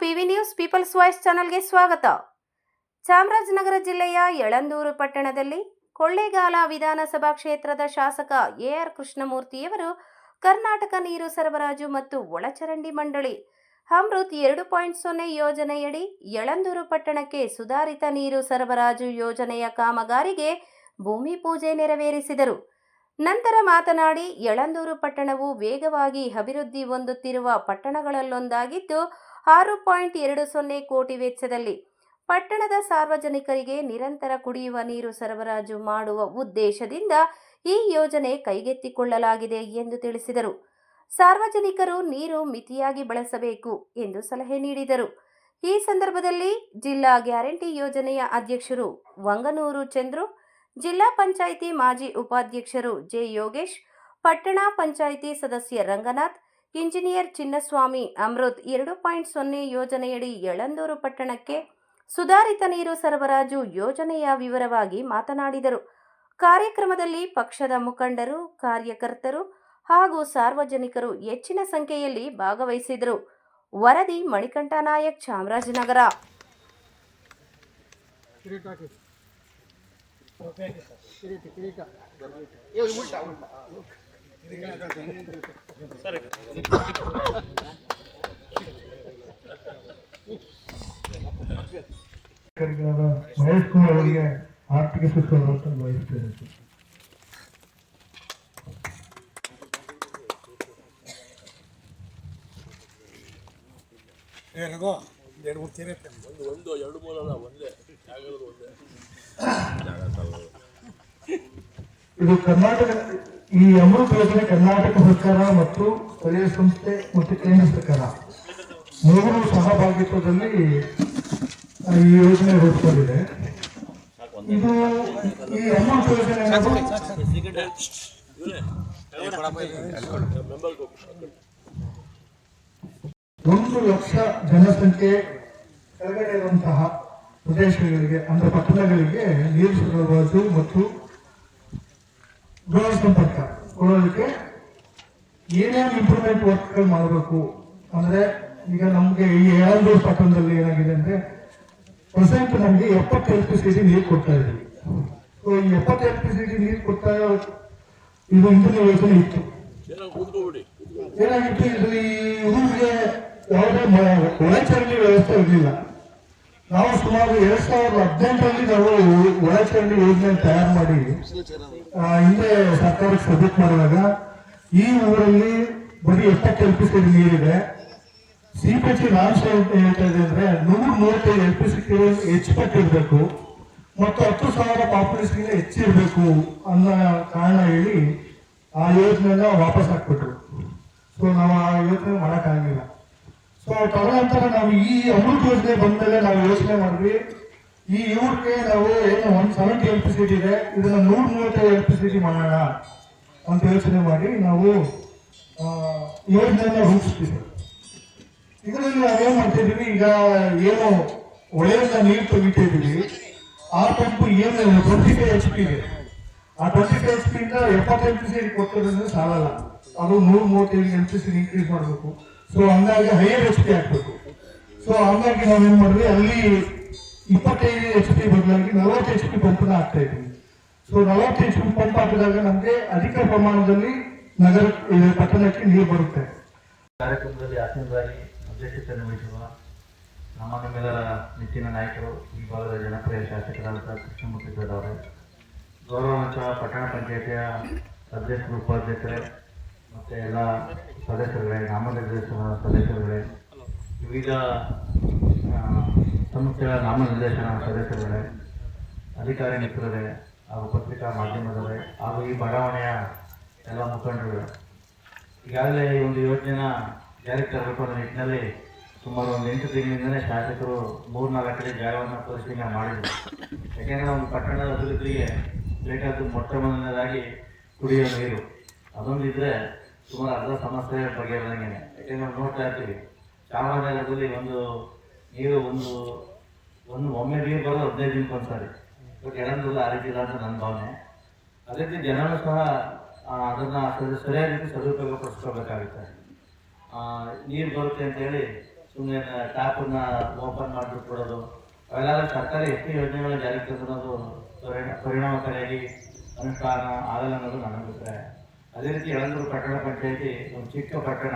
PV news people's voice ಚಾನಲ್ಗೆ ಸ್ವಾಗತ. ಚಾಮರಾಜನಗರ ಜಿಲ್ಲೆಯ ಯಳಂದೂರು ಪಟ್ಟಣದಲ್ಲಿ ಕೊಳ್ಳೇಗಾಲ ವಿಧಾನಸಭಾ ಕ್ಷೇತ್ರದ ಶಾಸಕ ಎಆರ್ ಕೃಷ್ಣಮೂರ್ತಿಯವರು ಕರ್ನಾಟಕ ನೀರು ಸರಬರಾಜು ಮತ್ತು ಒಳಚರಂಡಿ ಮಂಡಳಿ ಅಮೃತ್ ಎರಡು ಪಾಯಿಂಟ್ ಸೊನ್ನೆ ಯೋಜನೆಯಡಿ ಯಳಂದೂರು ಪಟ್ಟಣಕ್ಕೆ ಸುಧಾರಿತ ನೀರು ಸರಬರಾಜು ಯೋಜನೆಯ ಕಾಮಗಾರಿಗೆ ಭೂಮಿ ಪೂಜೆ ನೆರವೇರಿಸಿದರು. ನಂತರ ಮಾತನಾಡಿ, ಯಳಂದೂರು ಪಟ್ಟಣವು ವೇಗವಾಗಿ ಅಭಿವೃದ್ಧಿ ಹೊಂದುತ್ತಿರುವ ಪಟ್ಟಣಗಳಲ್ಲೊಂದಾಗಿದ್ದು ಆರು ಪಾಯಿಂಟ್ ಎರಡು ಸೊನ್ನೆ ಕೋಟಿ ವೆಚ್ಚದಲ್ಲಿ ಪಟ್ಟಣದ ಸಾರ್ವಜನಿಕರಿಗೆ ನಿರಂತರ ಕುಡಿಯುವ ನೀರು ಸರಬರಾಜು ಮಾಡುವ ಉದ್ದೇಶದಿಂದ ಈ ಯೋಜನೆ ಕೈಗೆತ್ತಿಕೊಳ್ಳಲಾಗಿದೆ ಎಂದು ತಿಳಿಸಿದರು. ಸಾರ್ವಜನಿಕರು ನೀರು ಮಿತಿಯಾಗಿ ಬಳಸಬೇಕು ಎಂದು ಸಲಹೆ ನೀಡಿದರು. ಈ ಸಂದರ್ಭದಲ್ಲಿ ಜಿಲ್ಲಾ ಗ್ಯಾರಂಟಿ ಯೋಜನೆಯ ಅಧ್ಯಕ್ಷರು ವಂಗನೂರು ಚಂದ್ರು, ಜಿಲ್ಲಾ ಪಂಚಾಯಿತಿ ಮಾಜಿ ಉಪಾಧ್ಯಕ್ಷರು ಜೆ ಯೋಗೇಶ್, ಪಟ್ಟಣ ಪಂಚಾಯಿತಿ ಸದಸ್ಯ ರಂಗನಾಥ್ ಇಂಜಿನಿಯರ್ ಚಿನ್ನಸ್ವಾಮಿ ಅಮೃತ್ ಎರಡು ಪಾಯಿಂಟ್ ಸೊನ್ನೆ ಯೋಜನೆಯಡಿ ಯಳಂದೂರು ಪಟ್ಟಣಕ್ಕೆ ಸುಧಾರಿತ ನೀರು ಸರಬರಾಜು ಯೋಜನೆಯ ವಿವರವಾಗಿ ಮಾತನಾಡಿದರು. ಕಾರ್ಯಕ್ರಮದಲ್ಲಿ ಪಕ್ಷದ ಮುಖಂಡರು, ಕಾರ್ಯಕರ್ತರು ಹಾಗೂ ಸಾರ್ವಜನಿಕರು ಹೆಚ್ಚಿನ ಸಂಖ್ಯೆಯಲ್ಲಿ ಭಾಗವಹಿಸಿದರು. ವರದಿ ಮಣಿಕಂಠ ನಾಯಕ್, ಚಾಮರಾಜನಗರ. ಕಿರೀಟ ಹಾಕಿ ಕಿರೀಟ ಕಿರೀಟ ಕಾರ್ಯಕ್ರಮದ ಮಹೇಶ್ ಕುಮಾರ್ ಅವರಿಗೆ ಆರ್ಥಿಕ ಸುಸ್ವಾಗತ ವಹಿಸ್ತೇನೆ ಸರ್. ಏ ಒಂದು ಎರಡು ಮೂರು ತೀರೆ ಇದು ಕರ್ನಾಟಕ ಈ ಅಮೃತ ಯೋಜನೆ ಕರ್ನಾಟಕ ಸರ್ಕಾರ ಮತ್ತು ಸ್ಥಳೀಯ ಸಂಸ್ಥೆ ಮತ್ತು ಕೇಂದ್ರ ಸರ್ಕಾರ ಮೂರು ಸಹಭಾಗಿತ್ವದಲ್ಲಿ ಈ ಯೋಜನೆ ರೂಪಿಸಲಿದೆ ಇದು ಈ ಅಮೃತ ಯೋಜನೆ ಒಂದು ಲಕ್ಷ ಜನಸಂಖ್ಯೆ ಕೆಳಗಡೆ ಇರುವಂತಹ ಪ್ರದೇಶಗಳಿಗೆ, ಅಂದ್ರೆ ಪಟ್ಟಣಗಳಿಗೆ ನೀರು ಸರಬರಾಜು ಮತ್ತು ಗೃಹ ಕೊಡೋದಕ್ಕೆ ಏನೇನು ಇಂಪ್ರೂವ್ಮೆಂಟ್ ವರ್ಕ್ಗಳು ಮಾಡಬೇಕು ಅಂದ್ರೆ ಈಗ ನಮಗೆ ಈ ಏಳಂದೂರು ಪಟ್ಟಣದಲ್ಲಿ ಏನಾಗಿದೆ ಅಂದ್ರೆ ಪ್ರೆಸೆಂಟ್ ನಮಗೆ ಎಲ್ ಪಿ ಸಿ ಡಿ ನೀರು ಕೊಡ್ತಾ ಇದ್ದೀವಿ. ಸೊ ಈ ಎಪ್ಪತ್ತು ಎಲ್ ಪಿ ಸಿ ಡಿ ನೀರು ಕೊಡ್ತಾ ಇದು ಇಂದಿನ ಯೋಜನೆ ಇತ್ತು. ಏನಾಗಿತ್ತು? ಇದು ಈ ಊರಿಗೆ ಯಾವುದೇ ಒಳಚರಂಡಿ ವ್ಯವಸ್ಥೆ ಇರಲಿಲ್ಲ. ನಾವು ಸುಮಾರು ಎರಡ್ ಸಾವಿರದ ಹದಿನೆಂಟರಲ್ಲಿ ನಾವು ಒಳಚರಂಡಿ ಯೋಜನೆ ತಯಾರು ಮಾಡಿ ಹಿಂದೆ ಸರ್ಕಾರಕ್ಕೆ ಸಬ್ಮಿಟ್ ಮಾಡಿದಾಗ ಈ ಊರಲ್ಲಿ ಬರೀ ಎಪ್ಪತ್ತು ಎಲ್ ಪಿ ಸಿ ನೀರಿದೆ. ಸಿ ಪಿ ಸಿ ಅಂತ ಹೇಳ್ತಾ ಇದೆ ಅಂದ್ರೆ ನೂರ ಮೂವತ್ತೈದು ಎಲ್ ಪಿ ಸಿ ಹೆಚ್ಚು ಪಟ್ಟಿರ್ಬೇಕು ಮತ್ತು ಹತ್ತು ಸಾವಿರ ಪಾಪ್ಯುಲೇಷನ್ ಹೆಚ್ಚಿರಬೇಕು ಅನ್ನೋ ಕಾರಣ ಹೇಳಿ ಆ ಯೋಜನೆಯನ್ನ ವಾಪಸ್ ಹಾಕ್ಬಿಟ್ರು. ಸೊ ನಾವು ಆ ಯೋಜನೆ ಮಾಡೋಕ್ಕಾಗಿಲ್ಲ ತದನಂತರ ನಾವು ಈ ಅಮೃತ ಯೋಜನೆ ಬಂದ್ಮೇಲೆ ನಾವು ಯೋಚನೆ ಮಾಡಿದ್ವಿ. ಈ ಇವ್ರಿಗೆ ನಾವು ಏನು one seventy L P C ಇದೆ, ಇದನ್ನ ನೂರ ಮೂವತ್ತೈದು ಎಲ್ ಪಿ ಸಿ ಮಾಡೋಣ ಅಂತ ಯೋಚನೆ ಮಾಡಿ ನಾವು ಯೋಜನೆಯನ್ನ ರೂಪಿಸ್ತೀವಿ. ಇದರಲ್ಲಿ ನಾವೇನು ಮಾಡ್ತಿದ್ದೀವಿ ಈಗ ಏನು ಒಳ್ಳೆಯ ನೀರು ತೆಗಿತಾ ಆ ಪಂಪ್ ಏನು ಟ್ವೆಂಟಿ ಫೈವ್ ಎಚ್ ಪಿ ಇದೆ. ಆ ಟ್ವೆಂಟಿ ಫೈವ್ ಎಚ್ ಪಿ ಇಂದ ಎಪ್ಪತ್ತೈದು ಪಿ ಸಿ ಕೊಟ್ಟೋದ್ರಿಂದ ಸಾಲಲ್ಲ. ಅದು ನೂರ ಮೂವತ್ತೈದು ಎಲ್ ಪಿ ಸಿ ಇನ್ಕ್ರೀಸ್ ಮಾಡಬೇಕು. ಸೊ ಹಂಗಾಗಿ ಹೈಯರ್ ಎಚ್ ಪಿ ಹಾಕ್ಬೇಕು ಸೊ ಹಂಗಾಗಿ ನಾವೇನ್ ಮಾಡಿದ್ವಿ? ಅಲ್ಲಿ ಇಪ್ಪತ್ತೈದು ಎಚ್ ಪಿ ಬದಲಾಗಿ ನಲವತ್ತು ಎಚ್ ಪಿ ಪಂಪ್ನ ಹಾಕ್ತಾ ಇದ್ದೀವಿ ಸೊ ನಲವತ್ತು ಎಚ್ ಪಿ ಪಂಪ್ ಹಾಕಿದಾಗ ನಮಗೆ ಅಧಿಕ ಪ್ರಮಾಣದಲ್ಲಿ ನಗರ ಪಟ್ಟಣಕ್ಕೆ ನೀರು ಬರುತ್ತೆ. ಕಾರ್ಯಕ್ರಮದಲ್ಲಿ ಆಸನದಾಗಿ ಅಧ್ಯಕ್ಷತೆಯನ್ನು ವಹಿಸುವ ನಮ್ಮ ನೆಚ್ಚಿನ ನಾಯಕರು ಈ ಭಾಗದ ಜನಪ್ರಿಯ ಶಾಸಕರಾದ ಕೃಷ್ಣಮೂರ್ತಿ ಅವರೇ. ಗೌರವಾನ್ವಿತ ಪಟ್ಟಣ ಪಂಚಾಯತಿಯ ಅಧ್ಯಕ್ಷರು, ಉಪಾಧ್ಯಕ್ಷರೇ ಮತ್ತು ಎಲ್ಲ ಸದಸ್ಯರುಗಳೇ, ನಾಮನಿರ್ದೇಶನ ಸದಸ್ಯರುಗಳೇ, ವಿವಿಧ ಸಂಸ್ಥೆಗಳ ನಾಮನಿರ್ದೇಶನ ಸದಸ್ಯರುಗಳೇ, ಅಧಿಕಾರಿ ಮಿತ್ರರೇ ಹಾಗೂ ಪತ್ರಿಕಾ ಮಾಧ್ಯಮದವರೇ ಹಾಗೂ ಈ ಬಡಾವಣೆಯ ಎಲ್ಲ ಮುಖಂಡರುಗಳೇ. ಈಗಾಗಲೇ ಈ ಒಂದು ಯೋಜನೆನ ಜಾರಿಗೆ ತರಬೇಕು ನಿಟ್ಟಿನಲ್ಲಿ ಸುಮಾರು ಒಂದು ಎಂಟು ತಿಂಗಳಿಂದಲೇ ಶಾಸಕರು ಮೂರು ನಾಲ್ಕು ಕಡೆ ಜಾಗವನ್ನು ಪರಿಶೀಲನೆ ಮಾಡಿದರು. ಯಾಕೆಂದರೆ ಒಂದು ಪಟ್ಟಣದ ಅಭಿವೃದ್ಧಿಗೆ ಬೇಕಾದ ಮೊಟ್ಟ ಮೊದಲನೇದಾಗಿ ಕುಡಿಯೋ ನೀರು. ಅದೊಂದಿದ್ರೆ ಸುಮಾರು ಅರ್ಧ ಸಮಸ್ಯೆ ಬಗೆಹರಿದಂಗೆ ಯಾಕೆಂದ್ರೆ ನಾವು ನೋಡ್ತಾ ಇರ್ತೀವಿ. ಚಾಮರಾಜನಗರದಲ್ಲಿ ಒಂದು ನೀರು ಒಂದು ಒಂದು ಒಮ್ಮೆ ನೀರು ಬರೋದು ಹದಿನೈದು ದಿನಕ್ಕೆ ಒಂದ್ಸಾರಿ. ಬಟ್ ಎಳಂದೂರಲ್ಲಿ ಆ ರೀತಿ ಅಂತ ನನ್ನ ಭಾವನೆ. ಅದೇ ರೀತಿ ಜನರು ಸಹ ಅದನ್ನು ಅದನ್ನ ಸರಿ- ಸರಿಯಾದ ರೀತಿ ಸದುಪಯೋಗ ಪಡಿಸ್ಕೋಬೇಕಾಗುತ್ತೆ ನೀರು ಬರುತ್ತೆ ಅಂತೇಳಿ ಸುಮ್ಮನೆ ಟ್ಯಾಪನ್ನ ಓಪನ್ ಮಾಡಿಬಿಟ್ಬಿಡೋದು. ಅವೆಲ್ಲ ಸರ್ಕಾರಿ ಎಷ್ಟು ಯೋಜನೆಗಳ ಜಾರಿಗೆ ತಂದಿರೋದು ಪರಿಣ ಪರಿಣಾಮಕಾರಿಯಾಗಿ ಅನುಷ್ಠಾನ ಆಗಲ್ಲ ಅನ್ನೋದು ನನ್ನ ಅಭಿಪ್ರಾಯ. ಅದೇ ರೀತಿ ಯಳಂದೂರು ಪಟ್ಟಣ ಪಂಚಾಯಿತಿ ಒಂದು ಚಿಕ್ಕ ಪಟ್ಟಣ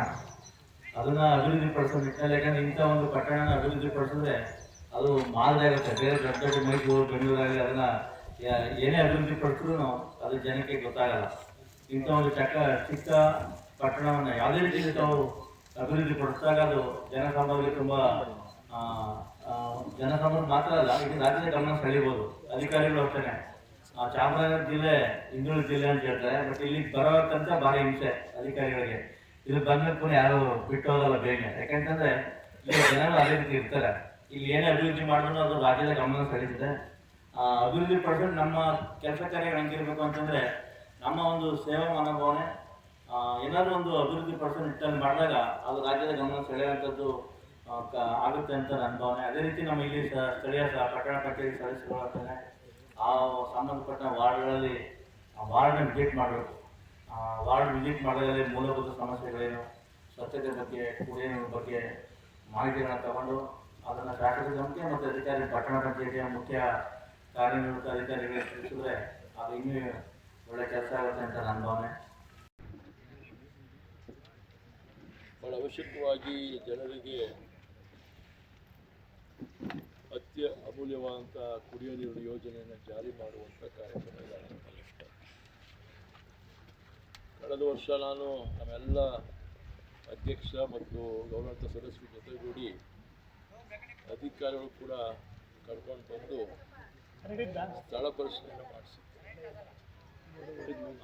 ಅದನ್ನ ಅಭಿವೃದ್ಧಿ ಪಡಿಸೋ ನಿಟ್ಟಿನಲ್ಲಿ ಯಾಕಂದ್ರೆ ಇಂಥ ಒಂದು ಪಟ್ಟಣನ ಅಭಿವೃದ್ಧಿ ಪಡಿಸಿದ್ರೆ ಅದು ಮಾದರಿ ಆಗುತ್ತೆ ಬೇರೆ ದೊಡ್ಡ ದೊಡ್ಡ ಮೈಸೂರು ಬೆಂಗಳೂರಾಗಲಿ ಅದನ್ನ ಏನೇ ಅಭಿವೃದ್ಧಿ ಪಡಿಸಿದ್ರು ಅದು ಜನಕ್ಕೆ ಗೊತ್ತಾಗಲ್ಲ. ಇಂಥ ಒಂದು ಚಕ್ಕ, ಚಿಕ್ಕ ಪಟ್ಟಣವನ್ನು ಯಾವುದೇ ರೀತಿಯಲ್ಲಿ ತಾವು ಅಭಿವೃದ್ಧಿ ಪಡಿಸಿದಾಗ ಅದು ಜನಸಾಮಾನ್ಯರಿಗೆ ತುಂಬ ಜನಸಾಮಾನ್ಯರು ಮಾತ್ರ ಅಲ್ಲ, ಇದು ರಾಜ್ಯದ ಗಮನ ಸೆಳೀಬೋದು ಅಧಿಕಾರಿಗಳು ಅಷ್ಟೇ ಚಾಮರಾಜನಗರ ಜಿಲ್ಲೆ ಹಿಂದುಳಿದ ಜಿಲ್ಲೆ ಅಂತ ಹೇಳ್ತಾರೆ. ಬಟ್ ಇಲ್ಲಿ ಬರೋಕ್ಕಂತ ಭಾರಿ ಹಿಂಸೆ ಅಧಿಕಾರಿಗಳಿಗೆ. ಇಲ್ಲಿ ಬಂದ್ಮೇಲೆ ಪುನಃ ಯಾರು ಬಿಟ್ಟು ಹೋಗಲ್ಲ ಬೇಗ. ಯಾಕಂತಂದ್ರೆ, ಇಲ್ಲಿ ಜನರು ಅದೇ ರೀತಿ ಇರ್ತಾರೆ. ಇಲ್ಲಿ ಏನೇ ಅಭಿವೃದ್ಧಿ ಮಾಡಿದ್ರು ಅದು ರಾಜ್ಯದ ಗಮನ ಸೆಳೀತದೆ ಅಭಿವೃದ್ಧಿ ಪಡಿಸೋದು ನಮ್ಮ ಕೆಲಸ ಕಾರ್ಯಗಳು ಹೆಂಗಿರ್ಬೇಕು ಅಂತಂದ್ರೆ, ನಮ್ಮ ಒಂದು ಸೇವಾ ಮನೋಭಾವನೆ ಏನಾದ್ರು ಒಂದು ಅಭಿವೃದ್ಧಿ ಪಡಿಸೋ ನಿಟ್ಟಲ್ಲಿ ಮಾಡಿದಾಗ ಅದು ರಾಜ್ಯದ ಗಮನ ಸೆಳೆಯುವಂಥದ್ದು ಆಗುತ್ತೆ ಅಂತ ನನ್ನ ಭಾವನೆ. ಅದೇ ರೀತಿ ನಮ್ಮ ಇಲ್ಲಿ ಸ್ಥಳೀಯ ಪಟ್ಟಣ ಕಚೇರಿ ಸದಸ್ಯರು ಆ ಸಂಬಂಧಪಟ್ಟ ವಾರ್ಡ್ಗಳಲ್ಲಿ ಆ ವಾರ್ಡ್ನ ವಿಸಿಟ್ ಮಾಡಬೇಕು. ಆ ವಾರ್ಡ್ ವಿಸಿಟ್ ಮಾಡೋದ್ರಲ್ಲಿ ಮೂಲಭೂತ ಸಮಸ್ಯೆಗಳೇನು, ಸ್ವಚ್ಛತೆ ಬಗ್ಗೆ ಕುಡಿಯೋ ಬಗ್ಗೆ ಮಾಹಿತಿಗಳನ್ನ ತಗೊಂಡು ಅದನ್ನು ಶಾಸಕ ಗಮನಕ್ಕೆ ಮತ್ತು ಅಧಿಕಾರಿ ಪಟ್ಟಣ ಪಂಚಾಯಿತಿಯ ಮುಖ್ಯ ಕಾರ್ಯನಿರ್ವಹಿತ ಅಧಿಕಾರಿಗಳಿಗೆ ತಿಳಿಸಿದ್ರೆ ಅದು ಇನ್ನೂ ಒಳ್ಳೆ ಕೆಲಸ ಆಗುತ್ತೆ ಅಂತ ನನ್ನ ಭಾವನೆ. ಬಹಳ ಅವಶ್ಯಕವಾಗಿ ಜನರಿಗೆ ಅತ್ಯ ಅಮೂಲ್ಯವಾದಂಥ ಕುಡಿಯೋ ನೀರು ಯೋಜನೆಯನ್ನು ಜಾರಿ ಮಾಡುವಂಥ ಕಾರ್ಯಕ್ರಮ ಕಳೆದ ವರ್ಷ ನಾನು ನಮ್ಮೆಲ್ಲ ಅಧ್ಯಕ್ಷ ಮತ್ತು ಗೌರವಾಂತ ಸದಸ್ಯರ ಜೊತೆಗೂಡಿ ಅಧಿಕಾರಿಗಳು ಕೂಡ ಕರ್ಕೊಂಡು ಬಂದು ಸ್ಥಳ ಪರಿಶೀಲನೆ ಮಾಡಿಸಿದ್ದೆ.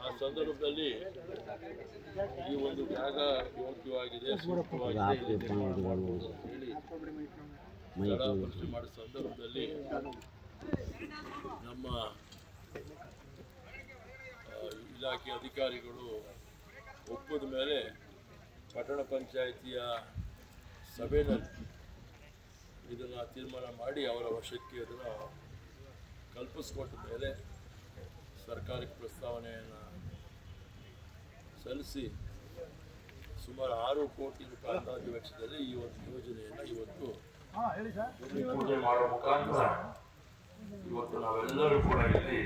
ಆ ಸಂದರ್ಭದಲ್ಲಿ ಈ ಒಂದು ಜಾಗ ಯೋಗ್ಯವಾಗಿದೆ, ಸೂಕ್ತವಾಗಿದೆ ಹೇಳಿ ಸ್ಥಳ ಮಾಡೋ ಸಂದರ್ಭದಲ್ಲಿ ನಮ್ಮ ಇಲಾಖೆ ಅಧಿಕಾರಿಗಳು ಒಪ್ಪದ ಮೇಲೆ ಪಟ್ಟಣ ಪಂಚಾಯಿತಿಯ ಸಭೆಯಲ್ಲಿ ಇದನ್ನು ತೀರ್ಮಾನ ಮಾಡಿ ಅವರ ವಶಕ್ಕೆ ಅದನ್ನು ಕಲ್ಪಿಸ್ಕೊಟ್ಟ ಮೇಲೆ ಸರ್ಕಾರಕ್ಕೆ ಪ್ರಸ್ತಾವನೆಯನ್ನು ಸಲ್ಲಿಸಿ ಸುಮಾರು ಆರು ಕೋಟಿ ರೂಪಾಯಿ ವೆಚ್ಚದಲ್ಲಿ ಈ ಒಂದು ಯೋಜನೆಯನ್ನು ಇವತ್ತು ಪೂಜೆ ಮಾಡುವ ಮುಖಾಂತರ ಇವತ್ತು ನಾವೆಲ್ಲರೂ ಕೂಡ ಇಲ್ಲಿ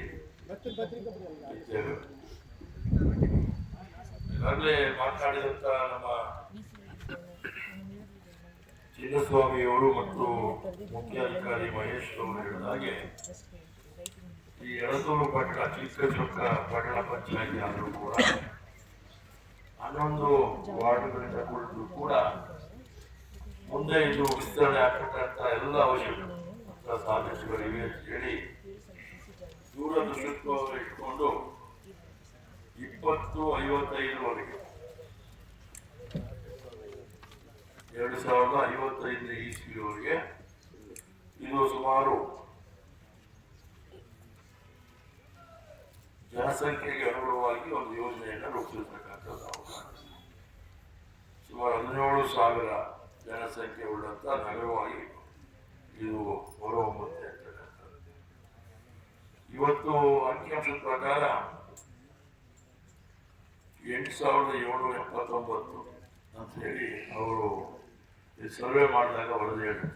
ಈಗಾಗಲೇ ಮಾತನಾಡಿದಂತ ನಮ್ಮ ಚಿನ್ನಸ್ವಾಮಿಯವರು ಮತ್ತು ಮುಖ್ಯ ಅಧಿಕಾರಿ ಮಹೇಶ್ ಅವರು ಹೇಳಿದ ಹಾಗೆ ಈ ಎರಡೂರು ಪಟ್ಟಣ ಚಿಕ್ಕ ಚೊಕ್ಕ ಪಟ್ಟಣ ಪಂಚಾಯತಿ ಆದರೂ ಕೂಡ ಹನ್ನೊಂದು ವಾರ್ಡ್ಗಳಿಂದ ಕೂಡ ಮುಂದೆ ಇದು ವಿಸ್ತರಣೆ ಆಗ್ತಕ್ಕಂಥ ಎಲ್ಲ ಅವಶ್ಯಕ ಸಾಧ್ಯತೆಗಳಿವೆ ಅಂತ ಹೇಳಿ ದೂರದೃಷ್ಟಿತ್ವವನ್ನು ಇಟ್ಕೊಂಡು ಇಪ್ಪತ್ತು ಐವತ್ತೈದರವರೆಗೆ, ಎರಡು ಸಾವಿರದ ಐವತ್ತೈದನೇ ಇಸ್ವಿಯವರೆಗೆ ಇದು ಸುಮಾರು ಜನಸಂಖ್ಯೆಗೆ ಅನುಗುಣವಾಗಿ ಒಂದು ಯೋಜನೆಯನ್ನು ರೂಪಿಸಿರ್ತಕ್ಕಂಥದ್ದು ನಾವು. ಸುಮಾರು ಹದಿನೇಳು ಸಾವಿರ ಜನಸಂಖ್ಯೆ ಉಳ್ಳಂತ ನಗರವಾಗಿ ಇದು ಹೊರಹೊಮ್ಮುತ್ತೆ ಅಂತ ಇವತ್ತು ಅಂಕಿಅಂಶದ ಪ್ರಕಾರ ಎಂಟು ಸಾವಿರದ ಏಳ್ನೂರ ಎಪ್ಪತ್ತೊಂಬತ್ತು ಅಂತ ಹೇಳಿ ಅವರು ಸರ್ವೆ ಮಾಡಿದಾಗ ವರದಿ ಹೇಳುತ್ತೆ